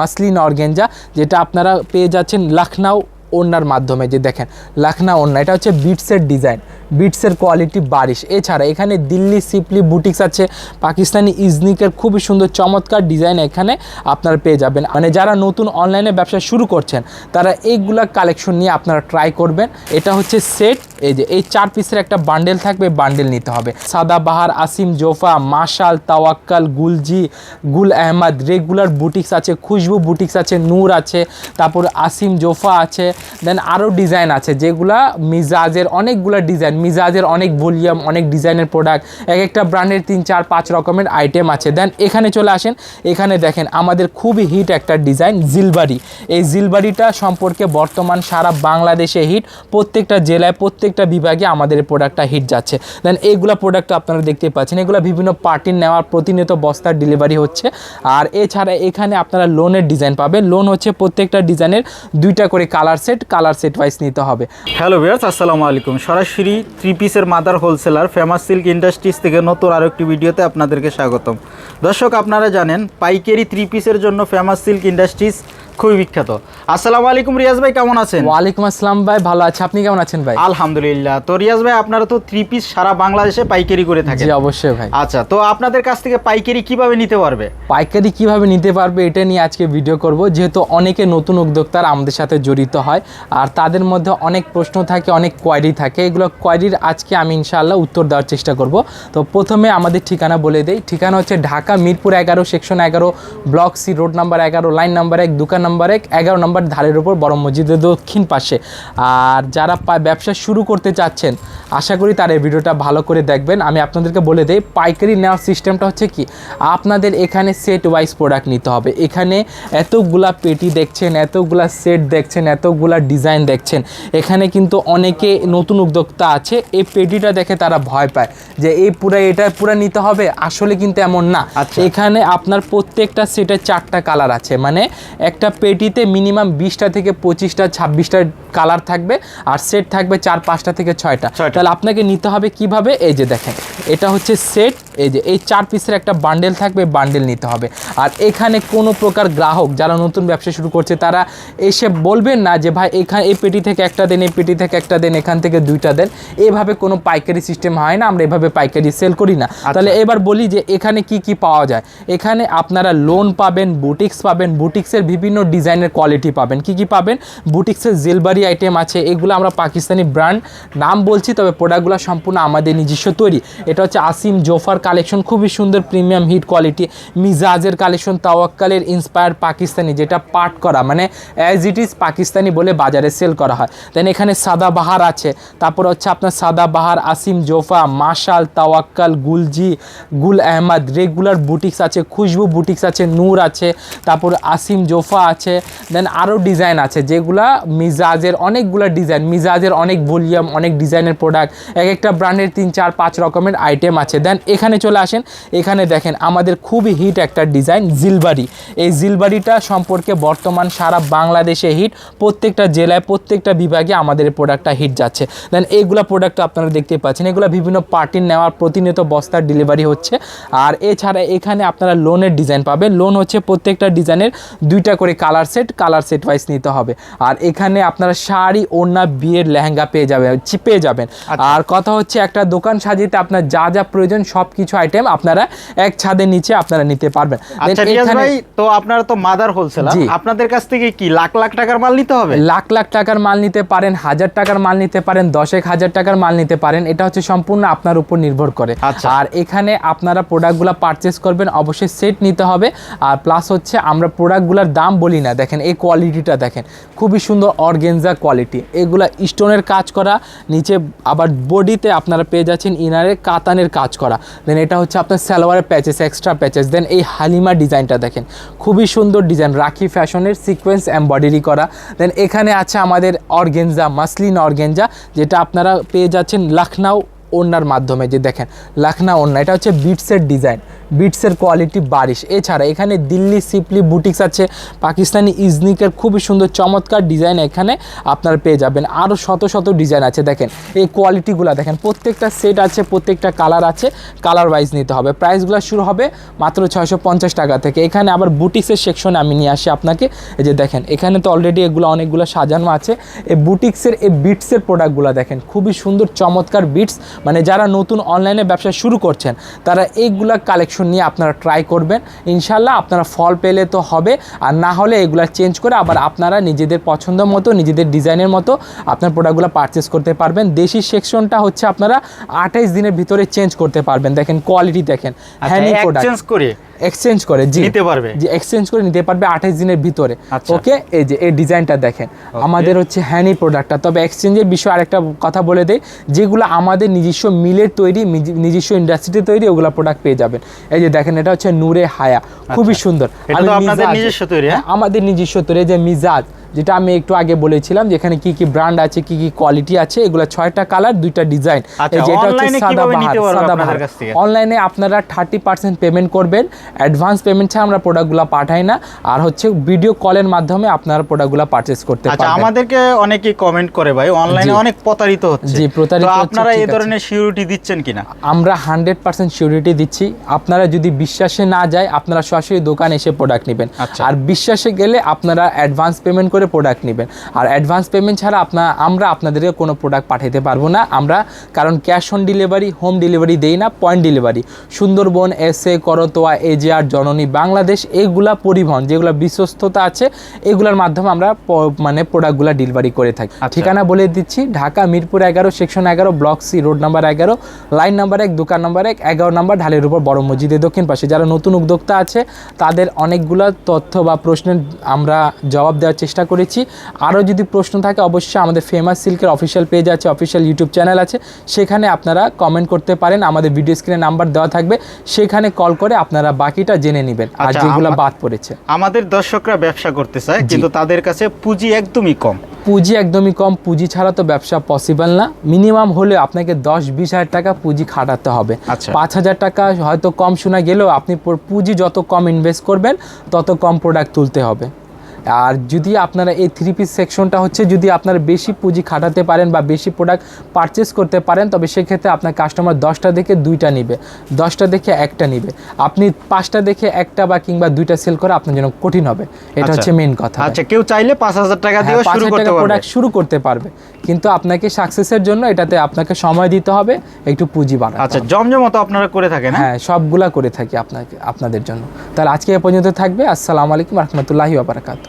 Muslin organza, যেটা আপনারা পেয়ে যাচ্ছেন লখনউ ওড়নার মাধ্যমে, যে দেখেন লখনউ ওড়না, এটা হচ্ছে বিটসের ডিজাইন। বিটসের কোয়ালিটি বারিশ। এছাড়া এখানে দিল্লি সিপলি বুটিক্স আছে, পাকিস্তানি ইজনিকের খুবই সুন্দর, চমৎকার ডিজাইন এখানে আপনারা পেয়ে যাবেন। মানে যারা নতুন অনলাইনে ব্যবসা শুরু করছেন, তারা এইগুলা কালেকশন নিয়ে আপনারা ট্রাই করবেন। এটা হচ্ছে সেট, এই যে এই চার পিসের একটা বান্ডেল থাকবে বান্ডেল নিতে হবে। সাদাবাহার আসিম, জোফা, মাশাল, তাওয়াক্কাল, গুলজি, গুল আহমদ রেগুলার বুটিক্স আছে, খুশবু বুটিক্স আছে, নূর আছে, তারপর আসিম, জোফা আছে দেন আরও ডিজাইন আছে, যেগুলা মিজাজের অনেকগুলো ডিজাইন মিজাজের অনেক ভলিউম, অনেক ডিজাইনের প্রোডাক্ট এক একটা ব্র্যান্ডের তিন, চার, পাঁচ রকমের আইটেম আছে। দেন এখানে চলে আসেন, এখানে দেখেন আমাদের খুবই হিট একটা ডিজাইন জিলবাড়ি। এই জিলবাড়িটা সম্পর্কে বর্তমান সারা বাংলাদেশে হিট প্রত্যেকটা জেলায়, প্রত্যেকটা বিভাগে আমাদের প্রোডাক্টটা হিট যাচ্ছে। দেন এইগুলা প্রোডাক্ট আপনারা দেখতে পাচ্ছেন, এগুলো বিভিন্ন পার্টির নেওয়ার প্রতিনিয়ত বস্তার ডেলিভারি হচ্ছে। আর এছাড়া এখানে আপনারা লোনের ডিজাইন পাবেন। লোন হচ্ছে প্রত্যেকটা ডিজাইনের দুইটা করে colour set colour set wise নিতে হবে। হ্যালো ভিউয়ার্স আসসালামু আলাইকুম। সরাসরি থ্রি পিসের mother wholesaler famous silk industries থেকে নতুন আরও একটি ভিডিওতে আপনাদেরকে স্বাগতম। দর্শক, আপনারা জানেন, পাইকারি থ্রি পিসের জন্য ফেমাস সিল্ক ইন্ডাস্ট্রিজ খুবই বিখ্যাত। আসসালামু আলাইকুম রিয়াজ ভাই কেমন আছেন? ওয়ালাইকুম আসসালাম ভাই ভালো আছে। আপনি কেমন আছেন ভাই? আলহামদুলিল্লাহ। তো রিয়াজ ভাই আপনারা তো থ্রি পিস সারা বাংলাদেশে পাইকারি করে থাকেন। জি অবশ্যই ভাই। আচ্ছা তো আপনাদের কাছ থেকে পাইকারি কীভাবে নিতে পারবে? পাইকারি কীভাবে নিতে পারবে এটা নিয়ে আজকে ভিডিও করব। যেহেতু অনেকে নতুন উদ্যোক্তারা আমাদের সাথে জড়িত হয়। আর তাদের মধ্যে অনেক প্রশ্ন থাকে অনেক কোয়ারি থাকে। এগুলো কোয়ারির আজকে আমি ইনশাআল্লাহ উত্তর দেওয়ার চেষ্টা করব। তো প্রথমে আমাদের ঠিকানা বলে দেই। ঠিকানা হচ্ছে ঢাকা মিরপুর এগারো সেকশন এগারো ব্লক সি রোড নাম্বার এগারো লাইন নাম্বার এক দোকান নাম্বার এক এগারো নম্বর ধারের উপর বড় মসজিদের দক্ষিণ পাশে। আর যারা ব্যবসা শুরু করতে চাচ্ছেন আশা করি তার এই ভিডিওটা ভালো করে দেখবেন। আমি আপনাদেরকে বলে দেই পাইকারি নেওয়ার সিস্টেমটা হচ্ছে কি আপনাদের এখানে সেট ওয়াইজ প্রোডাক্ট নিতে হবে। এখানে এতগুলা পেটি দেখছেন এতগুলা সেট দেখছেন এতগুলা ডিজাইন দেখছেন। এখানে কিন্তু অনেকে নতুন উদ্যোক্তা আছে এই পেটিটা দেখে তারা ভয় পায় যে এই পুরো এটা পুরো নিতে হবে আসলে কিন্তু এমন না। আচ্ছা। এখানে আপনার প্রত্যেকটা সেটের চারটা কালার আছে। মানে একটা পেটিতে মিনিমাম বিশটা থেকে পঁচিশটা ছাব্বিশটা কালার থাকবে আর সেট থাকবে চার পাঁচটা থেকে ছয়টা। তাহলে আপনাকে নিতে হবে কীভাবে? এই যে দেখেন এটা হচ্ছে সেট এই যে এই চার পিসের একটা বান্ডেল থাকবে বান্ডেল নিতে হবে। আর এখানে কোনো প্রকার গ্রাহক যারা নতুন ব্যবসা শুরু করছে তারা এসে বলবেন না যে ভাই এখানে এই পেটি থেকে একটা দেন এই পেটি থেকে একটা দেন এখান থেকে দুইটা দেন। এভাবে কোনো পাইকারি সিস্টেম হয় না আমরা এভাবে পাইকারি সেল করি না। তাহলে এবার বলি যে এখানে কি কি পাওয়া যায়? এখানে আপনারা লোন পাবেন বুটিক্স পাবেন বুটিক্সের বিভিন্ন ডিজাইনের কোয়ালিটি পাবেন। কি কি পাবেন? বুটিক্সের জেলবারি আইটেম আছে, এগুলো আমরা পাকিস্তানি ব্র্যান্ড নাম বলছি, তবে প্রোডাক্টগুলো সম্পূর্ণ আমাদের নিজস্ব তৈরি। এটা হচ্ছে আসিম জোফার কালেকশন খুবই সুন্দর প্রিমিয়াম হিট কোয়ালিটি মিজাজের কালেকশন তাওয়াক্কালের ইন্সপায়ার পাকিস্তানি, যেটা পাট করা মানে অ্যাজ ইট ইজ পাকিস্তানি বলে বাজারে সেল করা হয়। দেন এখানে সাদা বাহার আছে, তারপর হচ্ছে আপনার সাদা বাহার, আসিম জোফা, মাশাল, তাওয়াক্কাল, গুলজি, গুল আহমদ রেগুলার বুটিক্স আছে, খুশবু বুটিক্স আছে, নূর আছে, তারপর আসিম জোফা আছে দেন আরও ডিজাইন আছে, যেগুলা মিজাজের অনেকগুলো ডিজাইন, মিজাজের অনেক ভলিউম, অনেক ডিজাইনের প্রোডাক্ট এক একটা ব্র্যান্ডের তিন, চার, পাঁচ রকমের আইটেম আছে। দেন এখানে চলে আসেন, এখানে দেখেন আমাদের খুবই হিট একটা ডিজাইন জিলবাড়ি। এই জিলবাড়িটা সম্পর্কে বর্তমান সারা বাংলাদেশে হিট প্রত্যেকটা জেলায়, প্রত্যেকটা বিভাগে আমাদের প্রোডাক্টটা হিট যাচ্ছে। দেন এইগুলা প্রোডাক্ট আপনারা দেখতে পাচ্ছেন, এগুলো বিভিন্ন পার্টির নেওয়ার প্রতিনিয়ত বস্তার ডেলিভারি হচ্ছে। আর এছাড়া এখানে আপনারা লোনের ডিজাইন পাবেন। লোন হচ্ছে প্রত্যেকটা ডিজাইনের দুইটা করে colour set colour set wise নিতে হবে। আর এখানে আপনারা শাড়ি ওড়না বিয়ের লেহেঙ্গা পেয়ে যাবেন ছি- পেয়ে যাবেন। আর কথা হচ্ছে একটা দোকান সাজিতে আপনার যা যা প্রয়োজন সব কিছু আইটেম আপনারা এক ছাদের নিচে আপনারা নিতে পারবেন। আচ্ছা ভাই তো আপনারা তো মাদার হোলসেলার। আপনাদের কাছ থেকে কি লাখ লাখ টাকার মাল নিতে হবে? লাখ লাখ টাকার মাল নিতে পারেন হাজার টাকার মাল নিতে পারেন দশেক হাজার টাকার মাল নিতে পারেন এটা হচ্ছে সম্পূর্ণ আপনার উপর নির্ভর করে। আচ্ছা। আর এখানে আপনারা প্রোডাক্টগুলো পারচেস করবেন অবশ্যই সেট নিতে হবে। আর প্লাস হচ্ছে আমরা প্রোডাক্টগুলোর দাম বলি না দেখেন এই কোয়ালিটিটা দেখেন। খুবই সুন্দর অর্গেনজা কোয়ালিটি এগুলা স্টোনের কাজ করা, নিচে আবার বডিতে আপনারা পেয়ে যাচ্ছেন ইনারে কাতানের কাজ করা। দেন এটা হচ্ছে আপনার সালোয়ারের প্যাচেস এক্সট্রা প্যাচেস দেন এই হালিমা ডিজাইনটা দেখেন। খুবই সুন্দর ডিজাইন, রাখি ফ্যাশনের সিকোয়েন্স এমব্রয়ডারি করা। দেন এখানে আছে আমাদের অর্গেনজা মাসলিন অর্গেনজা যেটা আপনারা পেয়ে যাচ্ছেন লখনউ ওড়নার মাধ্যমে। যে দেখেন লখনউ ওড়না, এটা হচ্ছে বিটসের ডিজাইন বিটসের কোয়ালিটি বারিশ। এছাড়া এখানে দিল্লি সিপলি বুটিক্স আছে, পাকিস্তানি ইজনিকের খুবই সুন্দর, চমৎকার ডিজাইন এখানে আপনারা পেয়ে যাবেন। আরও শত শত ডিজাইন আছে, দেখেন। এই কোয়ালিটিগুলো দেখেন, প্রত্যেকটা সেট আছে, প্রত্যেকটা কালার আছে, কালার ওয়াইজ নিতে হবে। প্রাইসগুলো শুরু হবে মাত্র ছয়শো পঞ্চাশ টাকা থেকে। এখানে আবার বুটিক্সের সেকশনে আমি নিয়ে আসি আপনাকে। এই যে দেখেন, এখানে তো অলরেডি এগুলো অনেকগুলো সাজানো আছে। এই বুটিক্সের, এই বিটসের প্রোডাক্টগুলো দেখেন, খুবই সুন্দর, চমৎকার বিটস। মানে যারা নতুন অনলাইনে ব্যবসা শুরু করছেন, তারা এইগুলা কালেকশন নিয়ে আপনারা ট্রাই করবেন। ইনশাল্লাহ আপনারা ফল পেলে তো হবে। আর না হলে এগুলা চেঞ্জ করে আবার আপনারা নিজেদের পছন্দ মতো নিজেদের ডিজাইনের মতো আপনার প্রোডাক্টগুলো পারচেস করতে পারবেন। দেশি সেকশনটা হচ্ছে আপনারা আঠাইশ দিনের ভিতরে চেঞ্জ করতে পারবেন। দেখেন কোয়ালিটি দেখেন। হ্যান্ডিং প্রোডাক্ট চেঞ্জ করে এক্সচেঞ্জ করে জি নিতে পারবে। যে এক্সচেঞ্জ করে নিতে পারবে আঠাইশ দিনের ভিতরে। আচ্ছা। ওকে এই যে এই ডিজাইনটা দেখেন। আমাদের হচ্ছে হ্যানি প্রোডাক্টটা তবে এক্সচেঞ্জের বিষয়ে আরেকটা কথা বলে দেয় যেগুলো আমাদের নিজস্ব মিলের তৈরি নিজস্ব ইন্ডাস্ট্রিতে তৈরি ওগুলো প্রোডাক্ট পেয়ে যাবেন। এই যে দেখেন এটা হচ্ছে নূরে হায়া খুবই সুন্দর। আমাদের এটা তো আপনাদের নিজস্ব তৈরি, হ্যাঁ? আমাদের নিজস্ব তৈরি যে মিজাজ। যেটা আমি একটু আগে বলেছিলাম যেখানে কি কি ব্র্যান্ড আছে কি কি কোয়ালিটি আছে এগুলো ছয়টা কালার দুইটা ডিজাইন আচ্ছা? অনলাইনে আপনারা থার্টি পার্সেন্ট পেমেন্ট করবেন। অ্যাডভান্স পেমেন্ট ছাড়া আমরা প্রোডাক্টগুলো পাঠাই না। আর হচ্ছে ভিডিও কলের মাধ্যমে আপনারা প্রোডাক্টগুলো পারচেস করতে আচ্ছা আমাদেরকে অনেকেই কমেন্ট করে ভাই অনলাইনে অনেক প্রতারিত হচ্ছে। জি, প্রতারিত হচ্ছে, আপনারা এই ধরনের সিউরিটি দিচ্ছেন কিনা? আমরা হান্ড্রেড পার্সেন্ট সিউরিটি দিচ্ছি। আপনারা যদি বিশ্বাসে না যায় আপনারা সরাসরি দোকানে এসে প্রোডাক্ট নেবেন। আচ্ছা। আর বিশ্বাসে গেলে আপনারা অ্যাডভান্স পেমেন্ট করে প্রোডাক্ট নেবেন। আর অ্যাডভান্স পেমেন্ট ছাড়া আপনার আমরা আপনাদেরকে কোনো প্রোডাক্ট পাঠাতে পারব না। আমরা কারণ cash on delivery home delivery দেই না পয়েন্ট ডেলিভারি সুন্দরবন এসে করতোয়া এজিআর জননী বাংলাদেশ এগুলা পরিবহন যেগুলো বিশ্বস্ততা আছে এগুলোর মাধ্যমে আমরা মানে প্রোডাক্টগুলো ডেলিভারি করে থাকি। আচ্ছা। ঠিকানা বলে দিচ্ছি ঢাকা মিরপুর এগারো সেকশন এগারো ব্লক সি রোড নাম্বার এগারো লাইন নাম্বার এক দোকান নাম্বার এক এগারো নাম্বার ঢালের উপর বড় মসজিদের দক্ষিণ পাশে। যারা নতুন উদ্যোক্তা আছে তাদের অনেকগুলো তথ্য বা প্রশ্নের আমরা জবাব দেওয়ার চেষ্টা করেছি। আরও যদি প্রশ্ন থাকে অবশ্যই আমাদের ফেমাস সিল্কের অফিসিয়াল পেজ আছে অফিসিয়াল ইউটিউব চ্যানেল আছে। সেখানে আপনারা কমেন্ট করতে পারেন। আমাদের ভিডিও স্ক্রিনে নাম্বার দেওয়া থাকবে। সেখানে কল করে আপনারা বাকিটা জেনে নেবেন। আর আচ্ছা, যেগুলো বাদ পড়েছে। আমাদের দর্শকরা ব্যবসা করতে চায় কিন্তু তাদের কাছে পুঁজি একদমই কম। পুঁজি একদমই কম। পুঁজি ছাড়া তো ব্যবসা পসিবল না। মিনিমাম হলে আপনাকে দশ বিশ হাজার টাকা পুঁজি খাটাতে হবে। আচ্ছা। পাঁচ হাজার টাকা হয়তো কম শোনা গেলেও আপনি পুঁজি যত কম ইনভেস্ট করবেন তত কম প্রোডাক্ট তুলতে হবে। আর যদি আপনারা এই থ্রি পিস সেকশনটা হচ্ছে যদি আপনারা বেশি পুঁজি খাটাতে পারেন বা বেশি প্রোডাক্ট পারচেস করতে পারেন তবে সেক্ষেত্রে আপনার কাস্টমার দশটা দেখে দুইটা নিবে দশটা দেখে একটা নিবে। আপনি পাঁচটা দেখে একটা বা কিংবা দুইটা সেল করা আপনার জন্য কঠিন হবে। এটা আচ্ছা। হচ্ছে মেন কথা। আচ্ছা কেউ চাইলে পাঁচ হাজার টাকা দিয়ে হ্যাঁ, পাঁচ শুরু করতে পারবে। প্রোডাক্ট শুরু করতে পারবে। কিন্তু আপনাকে সাকসেসের জন্য এটাতে আপনাকে সময় দিতে হবে একটু পুঁজি বাড়াতে আচ্ছা। জমজমতো আপনারা করে থাকেন হ্যাঁ? হ্যাঁ সবগুলা করে থাকি আপনাকে আপনাদের জন্য। তাহলে আজকে এ পর্যন্ত থাকবে। আসসালামু আলাইকুম রহমতুল্লাহি বারাকাতু